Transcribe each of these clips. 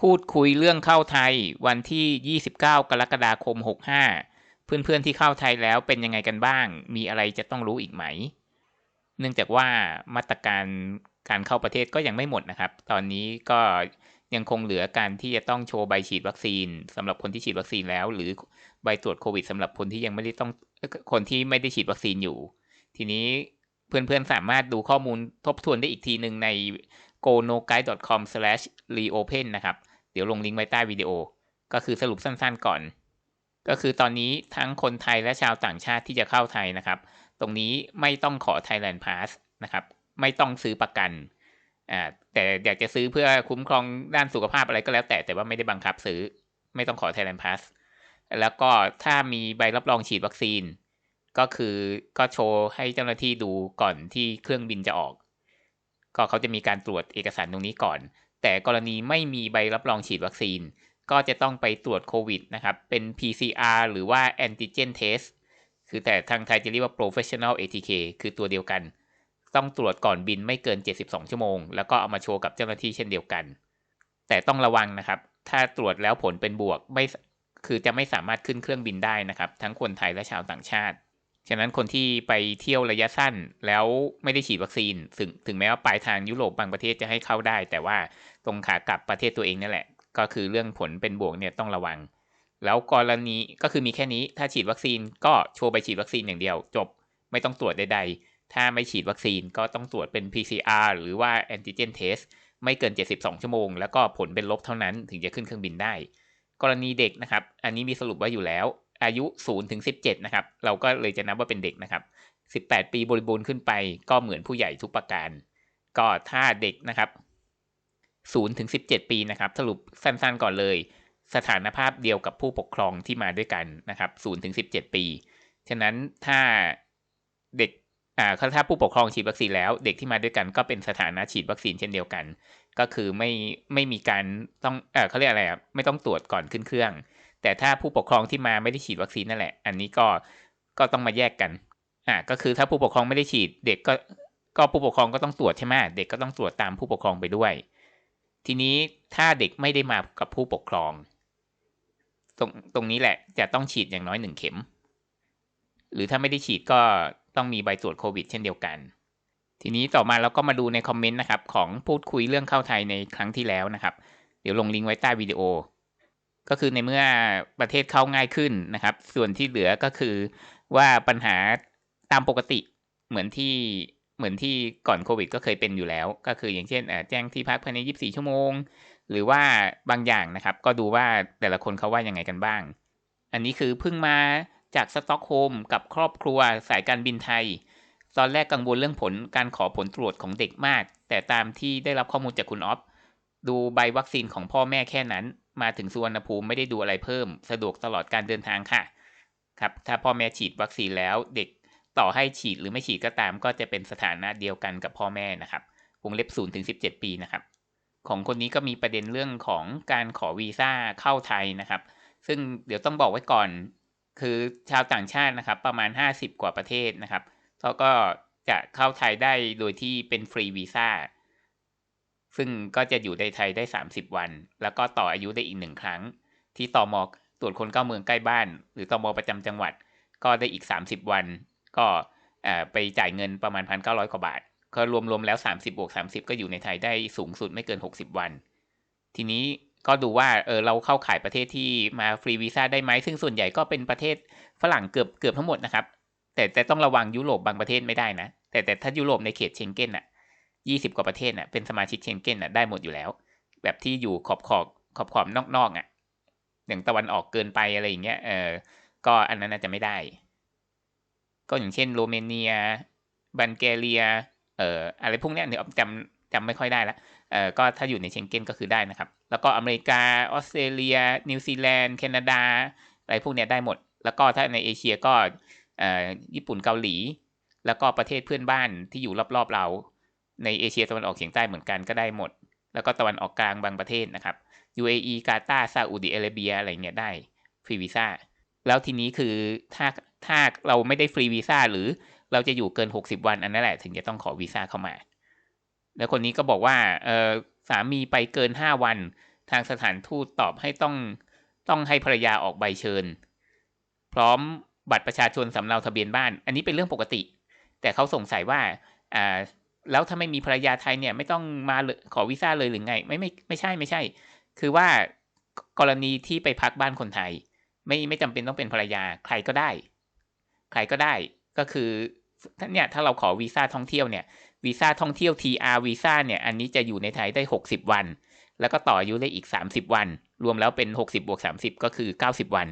พูดคุยเรื่องเข้าไทยวันที่ 29 กรกฎาคม 65 เพื่อนๆที่เข้าไทยแล้วเป็นยังไงกันบ้าง มีอะไรจะต้องรู้อีกไหม เนื่องจากว่ามาตรการการเข้าประเทศก็ยังไม่หมดนะครับ ตอนนี้ก็ยังคงเหลือการที่จะต้องโชว์ใบฉีดวัคซีนสำหรับคนที่ฉีดวัคซีนแล้ว หรือใบตรวจโควิดสำหรับคนที่ยังไม่ได้ต้องคนที่ไม่ได้ฉีดวัคซีนอยู่ ทีนี้เพื่อนๆสามารถดูข้อมูลทบทวนได้อีกทีหนึ่งใน gonoguide.com/reopen นะครับ เดี๋ยวลงลิงก์ไว้ใต้วิดีโอ ก็คือสรุปสั้นๆก่อน ก็คือตอนนี้ทั้งคนไทยและชาวต่างชาติที่จะเข้าไทยนะครับ ตรงนี้ไม่ต้องขอ Thailand Pass นะครับ ไม่ต้องซื้อประกันอ่าแต่อยากจะซื้อเพื่อคุ้มครองด้านสุขภาพอะไรก็แล้วแต่แต่ว่าไม่ได้บังคับซื้อ ไม่ต้องขอ Thailand Pass แล้วก็ถ้ามีใบรับรองฉีดวัคซีน ก็คือก็โชว์ให้เจ้าหน้าที่ดูก่อนที่เครื่องบินจะออก ก็เขาจะมีการตรวจเอกสารตรงนี้ก่อน แต่กรณีไม่มีใบรับรองฉีดวัคซีน ก็จะต้องไปตรวจโควิดนะครับ เป็น PCR หรือว่า antigen test คือแต่ทางไทยจะเรียกว่า professional ATK คือตัวเดียวกัน ต้องตรวจก่อนบินไม่เกิน 72 ชั่วโมง แล้วก็เอามาโชว์กับเจ้าหน้าที่เช่นเดียวกัน แต่ต้องระวังนะครับ ถ้าตรวจแล้วผลเป็นบวกไม่คือจะไม่สามารถขึ้นเครื่องบินได้นะครับ ทั้งคนไทยและชาวต่างชาติ ฉะนั้นคนที่ไปเที่ยวระยะสั้นแล้วไม่ได้ฉีดวัคซีน ถึงถึงแม้ว่าปลายทางยุโรปบางประเทศจะให้เข้าได้ แต่ว่าตรงขากลับประเทศตัวเองนั่นแหละ ก็คือเรื่องผลเป็นบวกเนี่ยต้องระวัง แล้วกรณีก็คือมีแค่นี้ ถ้าฉีดวัคซีนก็โชว์ใบฉีดวัคซีนอย่างเดียว จบไม่ต้องตรวจใด ๆ ถ้าไม่ฉีดวัคซีนก็ต้องตรวจเป็น PCR หรือว่า antigen test ไม่เกิน 72 ชั่วโมง แล้วก็ผลเป็นลบเท่านั้นถึงจะขึ้นเครื่องบินได้ กรณีเด็กนะครับ อันนี้มีสรุปไว้อยู่แล้ว อายุ0ถึง17 นะครับ เราก็เลยจะนับว่าเป็นเด็กนะครับ 18 ปีบริบูรณ์ขึ้นไปก็เหมือนผู้ใหญ่ทุกประการ ก็ถ้าเด็กนะครับ0ถึง17 ปีนะครับ สรุปสั้นๆก่อนเลย สถานภาพเดียวกับผู้ปกครองที่มาด้วยกันนะครับ0ถึง17 ปี ฉะนั้นถ้าเด็กอ่าถ้าผู้ปกครองฉีดวัคซีนแล้ว เด็กที่มาด้วยกันก็เป็นสถานะฉีดวัคซีนเช่นเดียวกัน ก็คือไม่ไม่มีการต้องเออเขาเรียกอะไรอะไม่ต้องตรวจก่อนขึ้นเครื่อง แต่ถ้าผู้ปกครองที่มาไม่ได้ฉีดวัคซีนนั่นแหละ อันนี้ก็ก็ต้องมาแยกกันอ่าก็คือถ้าผู้ปกครองไม่ได้ฉีดเด็กก็ก็ผู้ปกครองก็ต้องตรวจใช่ไหมเด็กก็ต้องตรวจตามผู้ปกครองไปด้วย ทีนี้ถ้าเด็กไม่ได้มากับผู้ปกครอง ตรงตรงนี้แหละจะต้องฉีดอย่างน้อยหนึ่งเข็ม หรือถ้าไม่ได้ฉีดก็ต้องมีใบตรวจโควิด เช่นเดียวกัน ทีนี้ต่อมาเราก็มาดูในคอมเมนต์นะครับ ของพูดคุยเรื่องเข้าไทยในครั้งที่แล้วนะครับ เดี๋ยวลงลิงก์ไว้ใต้วิดีโอ ก็คือในเมื่อประเทศเข้าง่ายขึ้นนะครับ ส่วนที่เหลือก็คือว่าปัญหาตามปกติเหมือนที่เหมือนที่ก่อนโควิด ก็เคยเป็นอยู่แล้ว ก็คืออย่างเช่นแจ้งที่พักภายใน 24 ชั่วโมง หรือว่าบางอย่างนะครับ ก็ดูว่าแต่ละคนเขาว่ายังไงกันบ้าง อันนี้คือเพิ่งมาจากสต็อกโฮมกับครอบครัวสายการบินไทย ตอนแรกกังวลเรื่องผลการขอผลตรวจของเด็กมาก แต่ตามที่ได้รับข้อมูลจากคุณออฟดูใบวัคซีนของพ่อแม่แค่นั้น มาถึงสุวรรณภูมิไม่ได้ดูอะไรเพิ่ม สะดวกตลอดการเดินทางค่ะ ครับ ถ้าพ่อแม่ฉีดวัคซีนแล้วเด็กต่อให้ฉีดหรือไม่ฉีดก็ตาม ก็จะเป็นสถานะเดียวกันกับพ่อแม่นะครับวงเล็บ0ถึง17ปีนะครับ ของคนนี้ก็มีประเด็นเรื่องของการขอวีซ่าเข้าไทยนะครับ ซึ่งเดี๋ยวต้องบอกไว้ก่อน คือชาวต่างชาตินะครับ ประมาณ 50 กว่าประเทศนะครับเขาก็จะเข้าไทยได้โดยที่เป็นฟรีวีซ่า ซึ่งก็จะอยู่ในไทยได้ 30 วัน แล้วก็ต่ออายุได้อีกหนึ่งครั้ง ที่ตอมอตรวจคนเข้าเมืองใกล้บ้าน หรือตอมอประจำจังหวัด ก็ได้อีก 30 วัน ก็ไปจ่ายเงินประมาณ1,900กว่าบาท ก็รวมๆแล้ว 30บวก30 ก็อยู่ในไทยได้สูงสุดไม่เกิน 60 วัน ทีนี้ก็ดูว่าเออเราเข้าขายประเทศที่มาฟรีวีซ่าได้ไหมซึ่งส่วนใหญ่ก็เป็นประเทศฝรั่งเกือบเกือบทั้งหมดนะครับ แต่แต่ต้องระวังยุโรปบางประเทศไม่ได้นะ แต่แต่ถ้ายุโรปในเขตเชงเก้นอะ ยี่สิบกว่าประเทศน่ะเป็นสมาชิกเชงเก้นอะได้หมดอยู่แล้ว แบบที่อยู่ขอบขอบขอบขอบนอกๆอะอย่างตะวันออกเกินไปอะไรอย่างเงี้ยเออก็อันนั้นอาจจะไม่ได้ ก็อย่างเช่นโรเมเนีย บัลแกเรียเอ่ออะไรพวกเนี้ยเนี่ยจำจำไม่ค่อยได้ละเอ่อก็ถ้าอยู่ในเชงเก้นก็คือได้นะครับ แล้วก็อเมริกาออสเตรเลีย นิวซีแลนด์แคนาดา อะไรพวกเนี้ยได้หมด แล้วก็ถ้าในเอเชียก็เอ่อญี่ปุ่นเกาหลี แล้วก็ประเทศเพื่อนบ้านที่อยู่รอบๆเรา ในเอเชียตะวันออกเฉียงใต้เหมือนกันก็ได้หมด แล้วก็ตะวันออกกลางบางประเทศนะครับ UAE กาตาร์ซาอุดิอาระเบียอะไรเงี้ยได้ฟรีวีซ่าแล้วทีนี้คือถ้าถ้าเราไม่ได้ฟรีวีซ่าหรือเราจะอยู่เกิน 60 วันอันนั้นแหละ ถึงจะต้องขอวีซ่าเข้ามา แล้วคนนี้ก็บอกว่าเออสามีไปเกิน 5 วัน ทางสถานทูตตอบให้ต้องต้องให้ภรรยาออกใบเชิญ พร้อมบัตรประชาชนสำเนาทะเบียนบ้าน อันนี้เป็นเรื่องปกติ แต่เขาสงสัยว่าอ่า แล้วถ้าไม่มีภรรยาไทยเนี่ย ไม่ต้องมาขอวีซ่าเลยหรือไง ไม่ไม่ไม่ใช่ไม่ใช่ คือว่ากรณีที่ไปพักบ้านคนไทย ไม่ไม่จำเป็นต้องเป็นภรรยาใครก็ได้ ใครก็ได้ก็คือเนี่ยถ้าเราขอวีซ่าท่องเที่ยวเนี่ยวีซ่าท่องเที่ยว TR วีซ่าเนี่ยอันนี้จะอยู่ในไทยได้ 60 วัน แล้วก็ต่ออายุได้อีก 30 วัน รวมแล้วเป็น 60บวก30 ก็คือ 90 วัน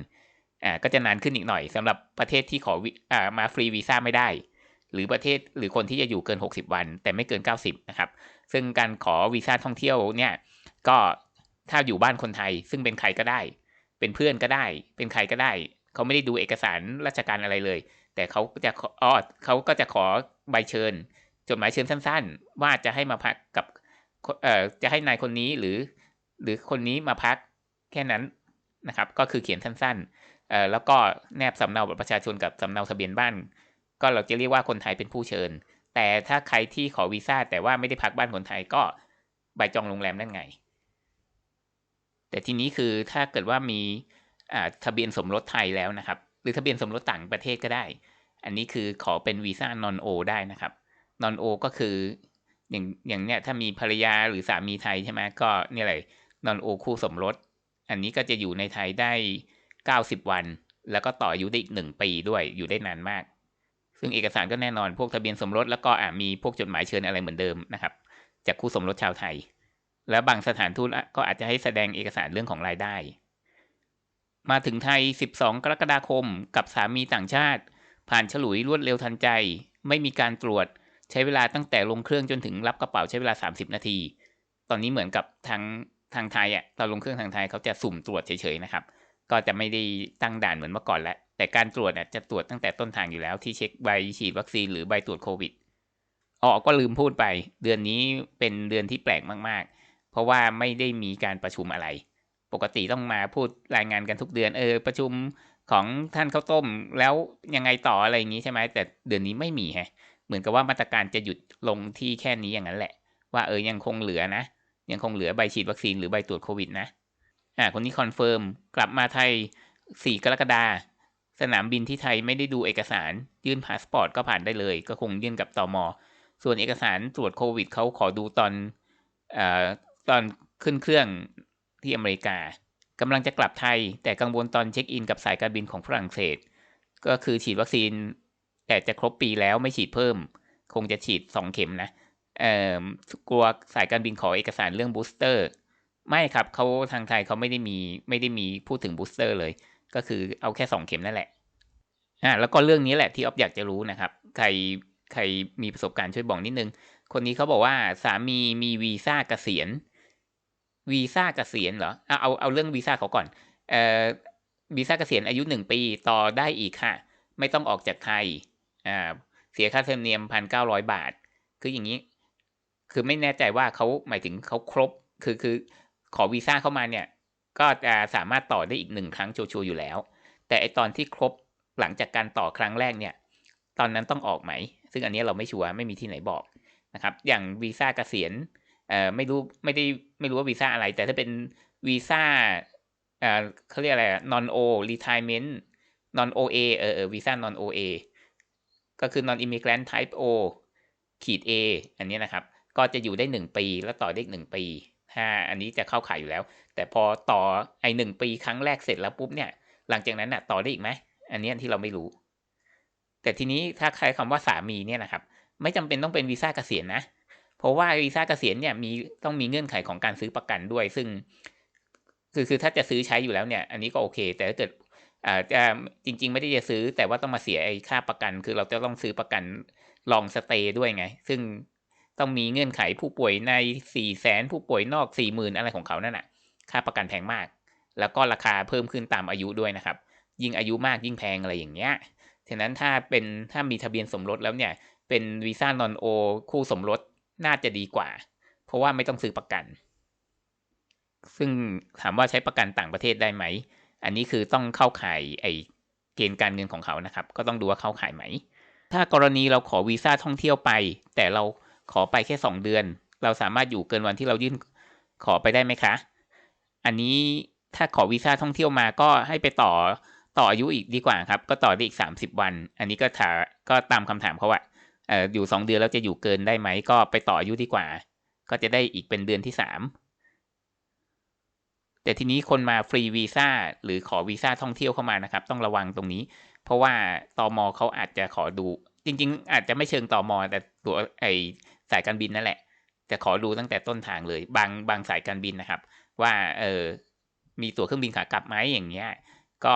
อ่าก็จะนานขึ้นอีกหน่อยสำหรับประเทศที่ขออ่ามาฟรีวีซ่าไม่ได้ หรือประเทศหรือคนที่จะอยู่เกิน 60 วัน แต่ไม่เกิน 90 นะครับ ซึ่งการขอวีซ่าท่องเที่ยวเนี่ยก็ถ้าอยู่บ้านคนไทย ซึ่งเป็นใครก็ได้ เป็นเพื่อนก็ได้ เป็นใครก็ได้ เขาไม่ได้ดูเอกสารราชการอะไรเลย แต่เขาจะอ๋อเขาก็จะขอใบเชิญ จดหมายเชิญสั้น ๆ ว่าจะให้มาพักกับเอ่อจะให้นายคนนี้หรือ หรือคนนี้มาพักแค่นั้นนะครับ ก็คือเขียนสั้นๆเอ่อแล้วก็แนบสำเนาบัตรประชาชนกับสำเนาทะเบียนบ้าน ก็เราจะเรียกว่าคนไทยเป็นผู้เชิญ แต่ถ้าใครที่ขอวีซ่าแต่ว่าไม่ได้พักบ้านคนไทยก็ใบจองโรงแรมนั่นไง แต่ทีนี้คือถ้าเกิดว่ามีทะเบียนสมรสไทยแล้วนะครับ หรือทะเบียนสมรสต่างประเทศก็ได้ อันนี้คือขอเป็นวีซ่านอนโอได้นะครับนอนโอก็คืออย่างอย่างเนี้ยถ้ามีภรรยาหรือสามีไทยใช่ไหมก็นี่เลยนอนโอคู่สมรส อันนี้ก็จะอยู่ในไทยได้เก้าสิบวัน แล้วก็ต่ออายุได้อีกหนึ่งปีด้วยอยู่ได้นานมาก ซึ่งเอกสารก็แน่นอนพวกทะเบียนสมรสแล้วก็อ่ามีพวกจดหมายเชิญอะไรเหมือนเดิมนะครับ จากคู่สมรสชาวไทย แล้วบางสถานทูตก็อาจจะให้แสดงเอกสารเรื่องของรายได้ มาถึงไทย 12 กรกฎาคม กับสามีต่างชาติ ผ่านฉลุยรวดเร็วทันใจ ไม่มีการตรวจใช้เวลาตั้งแต่ลงเครื่องจนถึงรับกระเป๋าใช้เวลา 30 นาที ตอนนี้เหมือนกับทางทางไทยอะตอนลงเครื่องทางไทยเขาจะสุ่มตรวจเฉยๆนะครับ ก็จะไม่ได้ตั้งด่านเหมือนเมื่อก่อนแล้ว แต่การตรวจน่ะจะตรวจตั้งแต่ต้นทางอยู่แล้ว ที่เช็คใบฉีดวัคซีนหรือใบตรวจโควิดอ๋อก็ลืมพูดไป เดือนนี้เป็นเดือนที่แปลกมาก ๆ เพราะว่าไม่ได้มีการประชุมอะไร ปกติต้องมาพูดรายงานกันทุกเดือนเออ ประชุมของท่านข้าวต้มแล้วยังไงต่ออะไรอย่างนี้ใช่ไหมแต่เดือนนี้ไม่มีฮะเหมือนกับว่ามาตรการจะหยุดลงที่แค่นี้อย่างนั้นแหละ ว่าเออยังคงเหลือนะ ยังคงเหลือใบฉีดวัคซีนหรือใบตรวจโควิดนะอ่าคนนี้คอนเฟิร์มกลับมาไทย 4 กรกฎา สนามบินที่ไทยไม่ได้ดูเอกสาร ยื่นพาสปอร์ตก็ผ่านได้เลย ก็คงยื่นกับตอมอส่วนเอกสารตรวจโควิดเขาขอดูตอนอตอนขึ้นเครื่องที่อเมริกากำลังจะกลับไทย แต่กังวลตอนเช็คอินกับสายการบินของฝรั่งเศส ก็คือฉีดวัคซีน แต่จะครบปีแล้วไม่ฉีดเพิ่ม คงจะฉีดสองเข็มนะเอ่อกลัวสายการบินขอเอกสารเรื่องบูสเตอร์ ไม่ครับเขาทางไทยเขาไม่ได้มีไม่ได้มีพูดถึงบูสเตอร์เลย ก็คือเอาแค่สองเข็มนั่นแหละอ่าแล้วก็เรื่องนี้แหละที่ออฟอยากจะรู้นะครับ ใครใครมีประสบการณ์ช่วยบอกนิดนึง คนนี้เขาบอกว่าสามีมีวีซ่าเกษียณวีซ่าเกษียณเหรอเอาเอาเอาเรื่องวีซ่าเขาก่อนเอ่อวีซ่าเกษียณอายุหนึ่งปีต่อได้อีกค่ะ ไม่ต้องออกจากไทยอ่าเสียค่าเทอมเนียมพันเก้าร้อยบาท คืออย่างนี้ คือไม่แน่ใจว่าเขาหมายถึงเขาครบคือคือขอวีซ่าเข้ามาเนี่ย ก็จะสามารถต่อได้อีกหนึ่งครั้งชัวร์อยู่แล้ว แต่ไอตอนที่ครบหลังจากการต่อครั้งแรกเนี่ย ตอนนั้นต้องออกไหม ซึ่งอันนี้เราไม่ชัวร์ไม่มีที่ไหนบอกนะครับ อย่างวีซ่าเกษียณเอ่อไม่รู้ไม่ได้ไม่รู้ว่าวีซ่าอะไร แต่ถ้าเป็นวีซ่าเอ่อเขาเรียกอะไร non o retirement non o a เออเออวีซ่า non o a ก็คือ non immigrant type O ขีด A อันนี้นะครับ ก็จะอยู่ได้หนึ่งปีแล้วต่อได้อีกหนึ่งปี ถ้าอันนี้จะเข้าขายอยู่แล้ว แต่พอต่อไอหนึ่งปีครั้งแรกเสร็จแล้วปุ๊บเนี่ย หลังจากนั้นน่ะต่อได้อีกไหมอันนี้ที่เราไม่รู้ แต่ทีนี้ถ้าใครคำว่าสามีเนี่ยนะครับ ไม่จำเป็นต้องเป็นวีซ่าเกษียณนะ เพราะว่าวีซ่าเกษียณเนี่ยมีต้องมีเงื่อนไขของการซื้อประกันด้วย ซึ่ง คือคือถ้าจะซื้อใช้อยู่แล้วเนี่ย อันนี้ก็โอเค แต่ถ้าเกิดอ่าจะจริง ๆ ไม่ได้จะซื้อ แต่ว่าต้องมาเสียไอ้ค่าประกัน คือเราจะต้องซื้อประกันลองสเตย์ด้วยไง ซึ่ง ต้องมีเงื่อนไขผู้ป่วยในสี่แสนผู้ป่วยนอกสี่หมื่นอะไรของเขานั่นแหะค่าประกันแพงมาก แล้วก็ราคาเพิ่มขึ้นตามอายุด้วยนะครับ ยิ่งอายุมากยิ่งแพงอะไรอย่างเงี้ยฉะนั้นถ้าเป็นถ้ามีทะเบียนสมรสแล้วเนี่ย เป็นวีซ่านอนโอคู่สมรสน่าจะดีกว่า เพราะว่าไม่ต้องซื้อประกัน ซึ่งถามว่าใช้ประกันต่างประเทศได้ไหม อันนี้คือต้องเข้าข่ายไอเกณฑ์การเงินของเขานะครับ ก็ต้องดูว่าเข้าข่ายไหม ถ้ากรณีเราขอวีซ่าท่องเที่ยวไป แต่เรา ขอไปแค่ 2 เดือน เราสามารถอยู่เกินวันที่เรายื่นขอไปได้ไหมคะ อันนี้ถ้าขอวีซ่าท่องเที่ยวมาก็ให้ไปต่อต่ออายุอีกดีกว่าครับ ก็ต่อได้อีกสามสิบวัน อันนี้ก็ถาก็ตามคำถามเขาว่าเอออยู่สองเดือนแล้วจะอยู่เกินได้ไหมก็ไปต่ออายุดีกว่า ก็จะได้อีกเป็นเดือนที่สามแต่ทีนี้คนมาฟรีวีซ่าหรือขอวีซ่าท่องเที่ยวเข้ามานะครับ ต้องระวังตรงนี้ เพราะว่าตอมอเขาอาจจะขอดูจริง ๆ อาจจะไม่เชิงตอมอแต่ตัวไอ สายการบินนั่นแหละ จะขอดูตั้งแต่ต้นทางเลย บางบางสายการบินนะครับ ว่าเออมีตั๋วเครื่องบินขากลับไหมอย่างเงี้ย ก็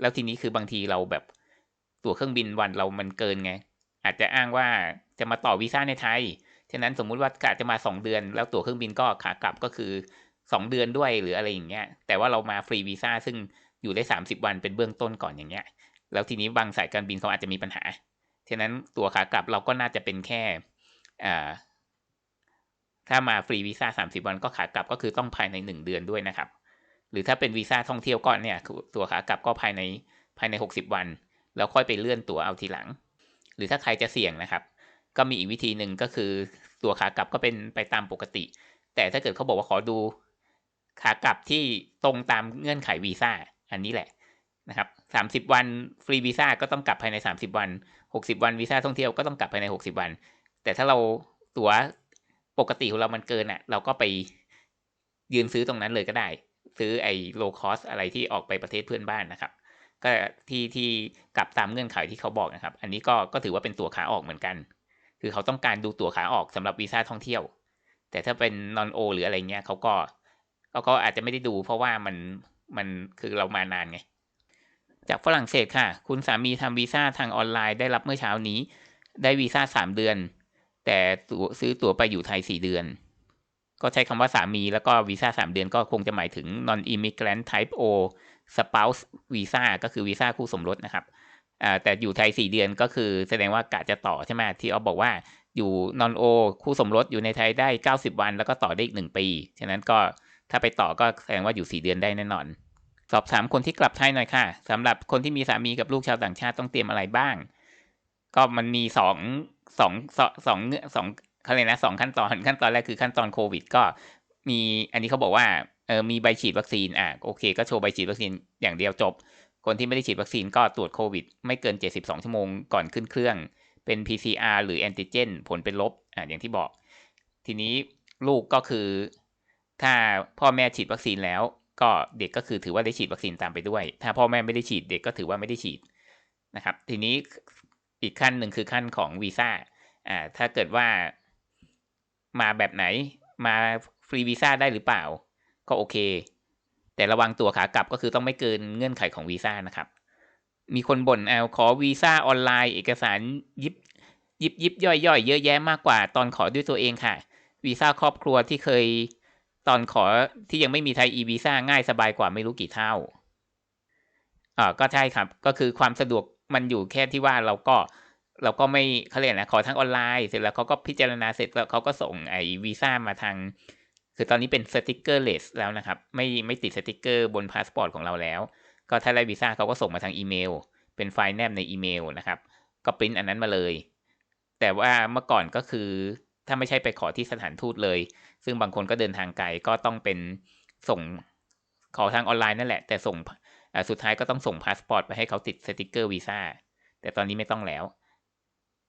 แล้วทีนี้คือบางทีเราแบบตั๋วเครื่องบินวันเรามันเกินไง อาจจะอ้างว่าจะมาต่อวีซ่าในไทย ฉะนั้นสมมุติว่ากะจะมาสองเดือน แล้วตั๋วเครื่องบินก็ขากลับก็คือสองเดือนด้วยหรืออะไรอย่างเงี้ย แต่ว่าเรามาฟรีวีซ่าซึ่งอยู่ได้สามสิบวันเป็นเบื้องต้นก่อนอย่างเงี้ย แล้วทีนี้บางสายการบินเขาอาจจะมีปัญหา ฉะนั้นตั๋วขากลับเราก็น่าจะเป็นแค่ ถ้ามาฟรีวีซ่าสามสิบวันก็ขากลับก็คือต้องภายในหนึ่งเดือนด้วยนะครับ หรือถ้าเป็นวีซ่าท่องเที่ยวก่อนเนี่ยตัวขากลับก็ภายในภายในหกสิบวัน แล้วค่อยไปเลื่อนตั๋วเอาทีหลัง หรือถ้าใครจะเสี่ยงนะครับ ก็มีอีกวิธีหนึ่งก็คือตัวขากลับก็เป็นไปตามปกติ แต่ถ้าเกิดเขาบอกว่าขอดูขากลับที่ตรงตามเงื่อนไขวีซ่าอันนี้แหละนะครับสามสิบวันฟรีวีซ่าก็ต้องกลับภายในสามสิบวันหกสิบวันวีซ่าท่องเที่ยวก็ต้องกลับภายในหกสิบวัน แต่ถ้าเราตั๋วปกติของเรามันเกินอะ เราก็ไปยืนซื้อตรงนั้นเลยก็ได้ ซื้อไอ้โลคอสอะไรที่ออกไปประเทศเพื่อนบ้านนะครับ ก็ที่ที่กลับตามเงื่อนไขที่เขาบอกนะครับ อันนี้ก็ก็ถือว่าเป็นตั๋วขาออกเหมือนกัน คือเขาต้องการดูตั๋วขาออกสำหรับวีซ่าท่องเที่ยว แต่ถ้าเป็นนอนโอหรืออะไรเงี้ยเขาก็เขาก็อาจจะไม่ได้ดู เพราะว่ามันมันคือเรามานานไงจากฝรั่งเศสค่ะ คุณสามีทำวีซ่าทางออนไลน์ได้รับเมื่อเช้านี้ ได้วีซ่าสามเดือน แต่ตัวซื้อตั๋วไปอยู่ไทยสี่เดือน ก็ใช้คำว่าสามีแล้วก็วีซ่าสามเดือนก็คงจะหมายถึง non immigrant type O spouse visa ก็คือวีซ่าคู่สมรสนะครับแต่อยู่ไทยสี่เดือนก็คือแสดงว่ากะจะต่อใช่ไหมที่เอาบอกว่าอยู่ non O คู่สมรสอยู่ในไทยได้เก้าสิบวัน แล้วก็ต่อได้อีกหนึ่งปี ฉะนั้นก็ถ้าไปต่อก็แสดงว่าอยู่สี่เดือนได้แน่นอน สอบถามคนที่กลับไทยหน่อยค่ะสำหรับคนที่มีสามีกับลูกชาวต่างชาติต้องเตรียมอะไรบ้าง ก็มันมี สองสองสองสององเขาเลยนะสองขั้นตอนขั้นตอนแรกคือขั้นตอนโควิด ก็มีอันนี้เขาบอกว่าเออมีใบฉีดวัคซีนอะโอเค ก็โชว์ใบฉีดวัคซีนอย่างเดียวจบ คนที่ไม่ได้ฉีดวัคซีนก็ตรวจโควิด ไม่เกิน 72 ชั่วโมงก่อนขึ้นเครื่อง เป็น PCR หรือแอนติเจนผลเป็นลบอะอย่างที่บอก ทีนี้ลูกก็คือ ถ้าพ่อแม่ฉีดวัคซีนแล้ว ก็เด็กก็คือถือว่าได้ฉีดวัคซีนตามไปด้วย ถ้าพ่อแม่ไม่ได้ฉีดเด็กก็ถือว่าไม่ได้ฉีดนะครับ ทีนี้ อีกขั้นหนึ่งคือขั้นของวีซ่าอ่าถ้าเกิดว่ามาแบบไหนมาฟรีวีซ่าได้หรือเปล่า ก็โอเค แต่ระวังตัวขากลับก็คือต้องไม่เกินเงื่อนไขของวีซ่านะครับ มีคนบ่นเอาขอวีซ่าออนไลน์ เอกสารยิบยิบยิบย่อยย่อยเยอะแยะมากกว่า ตอนขอด้วยตัวเองค่ะ วีซ่าครอบครัวที่เคยตอนขอที่ยังไม่มีไทยอีวีซ่าง่ายสบายกว่าไม่รู้กี่เท่าอ่าก็ใช่ครับ ก็คือความสะดวก มันอยู่แค่ที่ว่าเราก็เราก็ไม่เขาเรียกนะขอทางออนไลน์เสร็จแล้วเขาก็พิจารณาเสร็จแล้วเขาก็ส่งไอ้วีซ่ามาทาง คือตอนนี้เป็นสติกเกอร์เลสแล้วนะครับ ไม่ไม่ติดสติกเกอร์บนพาสปอร์ตของเราแล้ว ก็ถ้าได้วีซ่าเขาก็ส่งมาทางอีเมล เป็นไฟล์แนบในอีเมลนะครับ ก็ปริ้นอันนั้นมาเลย แต่ว่าเมื่อก่อนก็คือถ้าไม่ใช่ไปขอที่สถานทูตเลย ซึ่งบางคนก็เดินทางไกลก็ต้องเป็นส่งขอทางออนไลน์นั่นแหละ แต่ส่ง สุดท้ายก็ต้องส่งพาสปอร์ตไปให้เขาติดสติกเกอร์วีซ่าแต่ตอนนี้ไม่ต้องแล้ว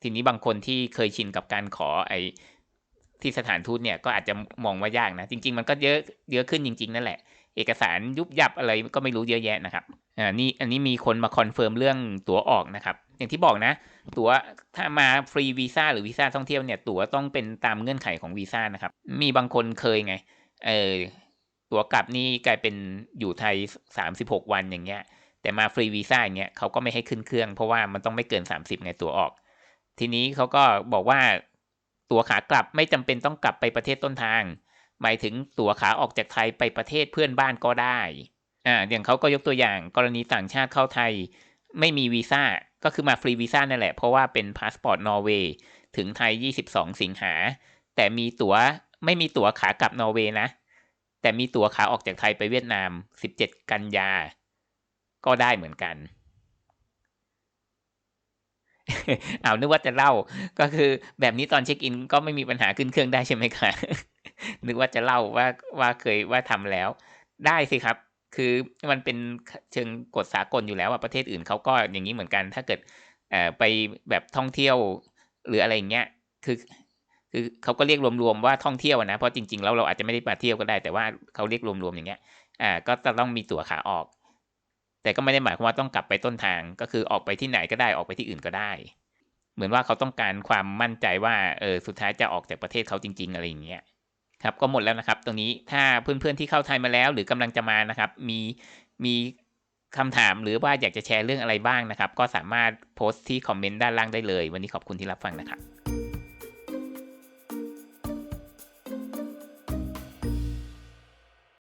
ทีนี้บางคนที่เคยชินกับการขอไอที่สถานทูตเนี่ยก็อาจจะมองว่ายากนะ จริง ๆ มันก็เยอะเยอะขึ้นจริง ๆ นั่นแหละ เอกสารยุบยับอะไรก็ไม่รู้เยอะแยะนะครับอ่านี่อันนี้มีคนมาคอนเฟิร์มเรื่องตั๋วออกนะครับ อย่างที่บอกนะ ตั๋วถ้ามาฟรีวีซ่าหรือวีซ่าท่องเที่ยวเนี่ย ตั๋วต้องเป็นตามเงื่อนไขของวีซ่านะครับ มีบางคนเคยไง เออ ตั๋วกลับนี่กลายเป็นอยู่ไทยสามสิบหกวันอย่างเงี้ย แต่มาฟรีวีซ่าอย่างเงี้ยเขาก็ไม่ให้ขึ้นเครื่อง เพราะว่ามันต้องไม่เกินสามสิบไงตั๋วออก ทีนี้เขาก็บอกว่าตั๋วขากลับไม่จำเป็นต้องกลับไปประเทศต้นทาง หมายถึงตั๋วขาออกจากไทยไปประเทศเพื่อนบ้านก็ได้อ่าอย่างเขาก็ยกตัวอย่างกรณีต่างชาติเข้าไทย ไม่มีวีซ่าก็คือมาฟรีวีซ่านั่นแหละ เพราะว่าเป็นพาสปอร์ตนอร์เวย์ถึงไทย 22 สิงหา แต่มีตั๋วไม่มีตั๋วขากลับนอร์เวย์นะ แต่มีตั๋วขาออกจากไทยไปเวียดนาม 17 กันยา ก็ได้เหมือนกัน เอานึกว่าจะเล่า ก็คือแบบนี้ตอนเช็คอินก็ไม่มีปัญหาขึ้นเครื่องได้ใช่ไหมคะนึกว่าจะเล่าว่าว่าเคยว่าทำแล้ว ได้สิครับ คือมันเป็นเชิงกฎสากลอยู่แล้วว่าประเทศอื่นเขาก็อย่างนี้เหมือนกัน ถ้าเกิดไปแบบท่องเที่ยวหรืออะไรเงี้ย คือ คือเขาก็เรียกรวมๆว่าท่องเที่ยวนะเพราะจริงๆแล้วเราอาจจะไม่ได้มาเที่ยวก็ได้ แต่ว่าเขาเรียกรวมๆอย่างเงี้ยอ่าก็จะต้องมีตั๋วขาออก แต่ก็ไม่ได้หมายความว่าต้องกลับไปต้นทางก็คือออกไปที่ไหนก็ได้ออกไปที่อื่นก็ได้ เหมือนว่าเขาต้องการความมั่นใจว่าเออสุดท้ายจะออกจากประเทศเขาจริง ๆ อะไรอย่างเงี้ยครับก็หมดแล้วนะครับ ตรงนี้ถ้าเพื่อนๆที่เข้าไทยมาแล้ว หรือกำลังจะมานะครับ มีมีคำถามหรือว่าอยากจะแชร์เรื่องอะไรบ้างนะครับ ก็สามารถโพสต์ที่คอมเมนต์ด้านล่างได้เลย วันนี้ขอบคุณที่รับฟังนะครับ